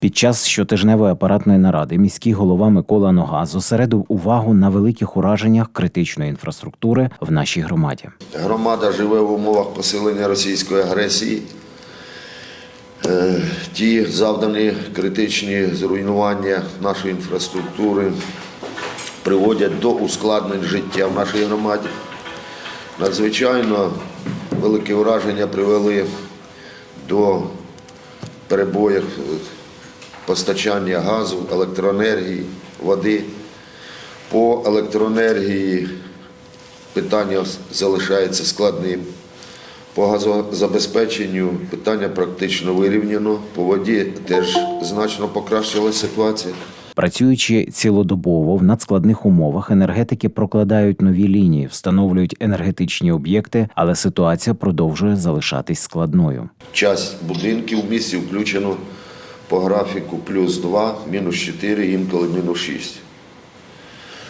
Під час щотижневої апаратної наради міський голова Микола Нога зосередив увагу на великих ураженнях критичної інфраструктури в нашій громаді. Громада живе в умовах посилення російської агресії. Е, Ті завдані критичні зруйнування нашої інфраструктури приводять до ускладнень життя в нашій громаді. Надзвичайно великі ураження привели до перебоїв постачання газу, електроенергії, води. По електроенергії питання залишається складним. По газозабезпеченню питання практично вирівняно. По воді теж значно покращилася ситуація. Працюючи цілодобово в надскладних умовах, енергетики прокладають нові лінії, встановлюють енергетичні об'єкти, але ситуація продовжує залишатись складною. Часть будинків в місті включено по графіку плюс 2, мінус 4, інколи мінус 6.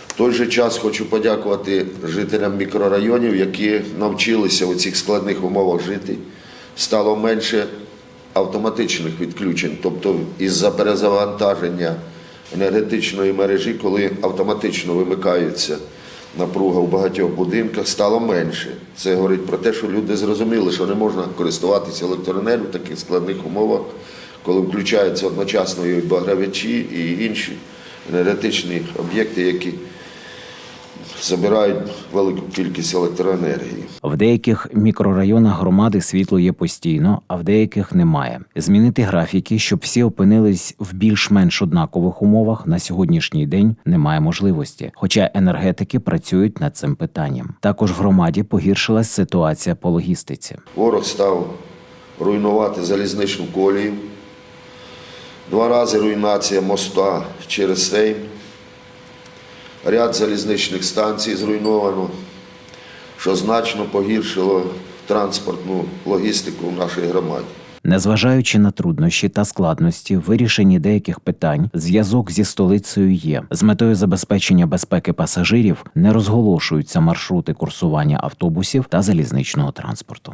В той же час хочу подякувати жителям мікрорайонів, які навчилися у цих складних умовах жити. Стало менше автоматичних відключень, тобто із-за перезавантаження енергетичної мережі, коли автоматично вимикаються напруга в багатьох будинках, стало менше. Це говорить про те, що люди зрозуміли, що не можна користуватися електроенергією в таких складних умовах, коли включаються одночасно і багрявачі, і інші енергетичні об'єкти, які забирають велику кількість електроенергії. В деяких мікрорайонах громади світло є постійно, а в деяких немає. Змінити графіки, щоб всі опинились в більш-менш однакових умовах, на сьогоднішній день немає можливості. Хоча енергетики працюють над цим питанням. Також в громаді погіршилась ситуація по логістиці. Ворог став руйнувати залізничну колію. Два рази руйнація моста через Сейм. Ряд залізничних станцій зруйновано, що значно погіршило транспортну логістику в нашій громаді. Незважаючи на труднощі та складності, в вирішенні деяких питань зв'язок зі столицею є. З метою забезпечення безпеки пасажирів не розголошуються маршрути курсування автобусів та залізничного транспорту.